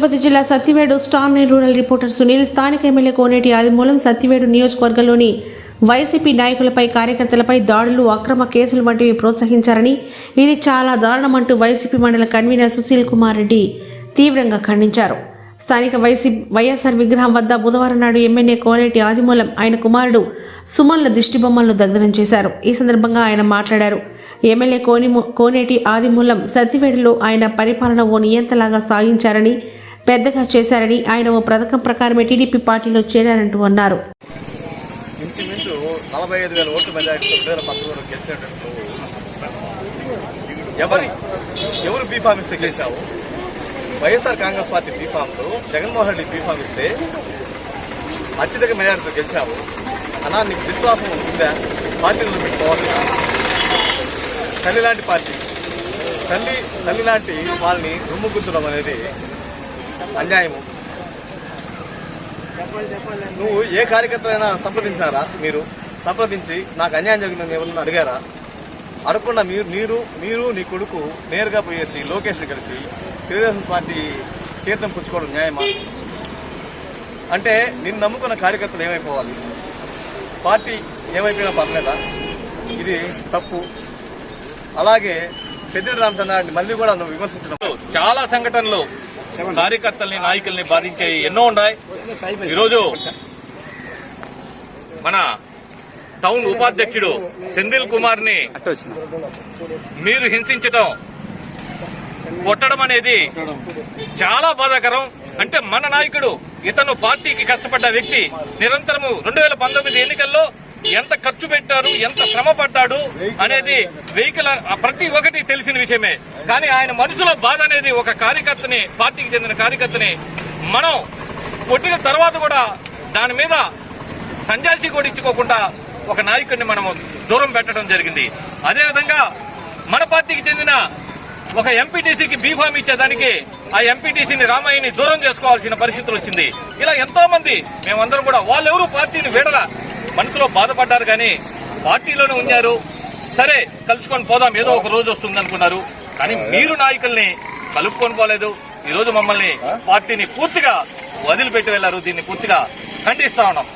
తిరుపతి జిల్లా Satyavedu star nine rural reporter Sunil స్థానిక MLA కోనేటి ఆదిమూలం సత్యవేడు నియోజకవర్గంలోని వైసీపీ నాయకులపై కార్యకర్తలపై దాడులు అక్రమ కేసులు వంటివి ప్రోత్సహించారని ఇది చాలా దారుణమంటూ వైసీపీ మండల కన్వీనర్ సుశీల్ కుమార్ రెడ్డి తీవ్రంగా ఖండించారు. స్థానిక వైసీ వైఎస్ఆర్ విగ్రహం వద్ద బుధవారం నాడు ఎమ్మెల్యే కోనేటి ఆదిమూలం ఆయన కుమారుడు సుమన్ల దిష్టిబొమ్మలను దగ్ధనం చేశారు. ఈ సందర్భంగా ఆయన మాట్లాడారు. ఎమ్మెల్యే కోని కోనేటి ఆదిమూలం సత్తివేడులో ఆయన పరిపాలన ఓ నియంతలాగా సాగించారని పెద్దగా చేశారని ఆయన ఓ పథకం ప్రకారమే టీడీపీ పార్టీలో చేరారంటూ అన్నారు. ఇంచుమించు నలభై ఐదు వేల ఓట్ల మెజారిటీతో రెండు వేల పంతొమ్మిదిలో గెలిచేటట్టు ఎవరి ఎవరు బీఫామ్ ఇస్తే గెలిచావు? వైఎస్ఆర్ కాంగ్రెస్ పార్టీ బీఫామ్తో జగన్మోహన్ రెడ్డి బీఫామ్ ఇస్తే అత్యధిక మెజారిటీతో గెలిచావు. అన్నా నీకు విశ్వాసం ఉందా? పార్టీలో పెట్టుకోవాల్సిన తల్లి లాంటి పార్టీ తల్లి తల్లి లాంటి వాళ్ళని రుమ్ముగుద్దడం అనేది అన్యాయము. నువ్వు ఏ కార్యకర్తలైనా సంప్రదించారా మీరు సంప్రదించి నాకు అన్యాయం జరిగిందని ఎవరన్నా అడిగారా? అడగకుండా మీరు మీరు మీరు నీ కొడుకు నేరుగా పోయేసి లోకేష్ని కలిసి తెలుగుదేశం పార్టీ తీర్థం పుచ్చుకోవడం న్యాయమా? అంటే నిన్ను నమ్ముకున్న కార్యకర్తలు ఏమైపోవాలి? పార్టీ ఏమైపోయినా పర్లేదా? ఇది తప్పు. అలాగే పెద్దిరెడ్డి రామచంద్రారెడ్డి మళ్ళీ కూడా నువ్వు విమర్శించడం చాలా సంఘటనలు కార్యకర్తల్ని నాయకుల్ని బాధించే ఎన్నో ఉన్నాయి. ఈరోజు మన టౌన్ ఉపాధ్యక్షుడు సెందిల్ కుమార్ని మీరు హింసించటం కొట్టడం అనేది చాలా బాధాకరం. అంటే మన నాయకుడు ఇతను పార్టీకి కష్టపడ్డ వ్యక్తి. నిరంతరము రెండు వేల పంతొమ్మిది ఎన్నికల్లో ఎంత ఖర్చు పెట్టాడు ఎంత శ్రమ పడ్డాడు అనేది వెహికల్ ప్రతి ఒక్కటి తెలిసిన విషయమే. కానీ ఆయన మనసులో బాధ అనేది ఒక కార్యకర్తని పార్టీకి చెందిన కార్యకర్తని మనం కొట్టిన తర్వాత కూడా దాని మీద సంజాయిషి కూడా ఇచ్చుకోకుండా ఒక నాయకుడిని మనం దూరం పెట్టడం జరిగింది. అదేవిధంగా మన పార్టీకి చెందిన ఒక ఎంపీటీసీకి బీఫామ్ ఇచ్చేదానికి ఆ ఎంపీటీసీని రామయ్యని దూరం చేసుకోవాల్సిన పరిస్థితులు వచ్చింది. ఇలా ఎంతో మంది మేమందరం కూడా వాళ్ళెవరూ పార్టీని వీడల మనసులో బాధపడ్డారు కానీ పార్టీలోనే ఉన్నారు. సరే కలుసుకొని పోదాం. ఏదో ఒక రోజు వస్తుంది అనుకున్నారు కానీ మీరు నాయకుల్ని కలుపుకొని పోలేదు. ఈ రోజు మమ్మల్ని పార్టీని పూర్తిగా వదిలిపెట్టి వెళ్ళారు దీన్ని పూర్తిగా ఖండిస్తా ఉన్నాం.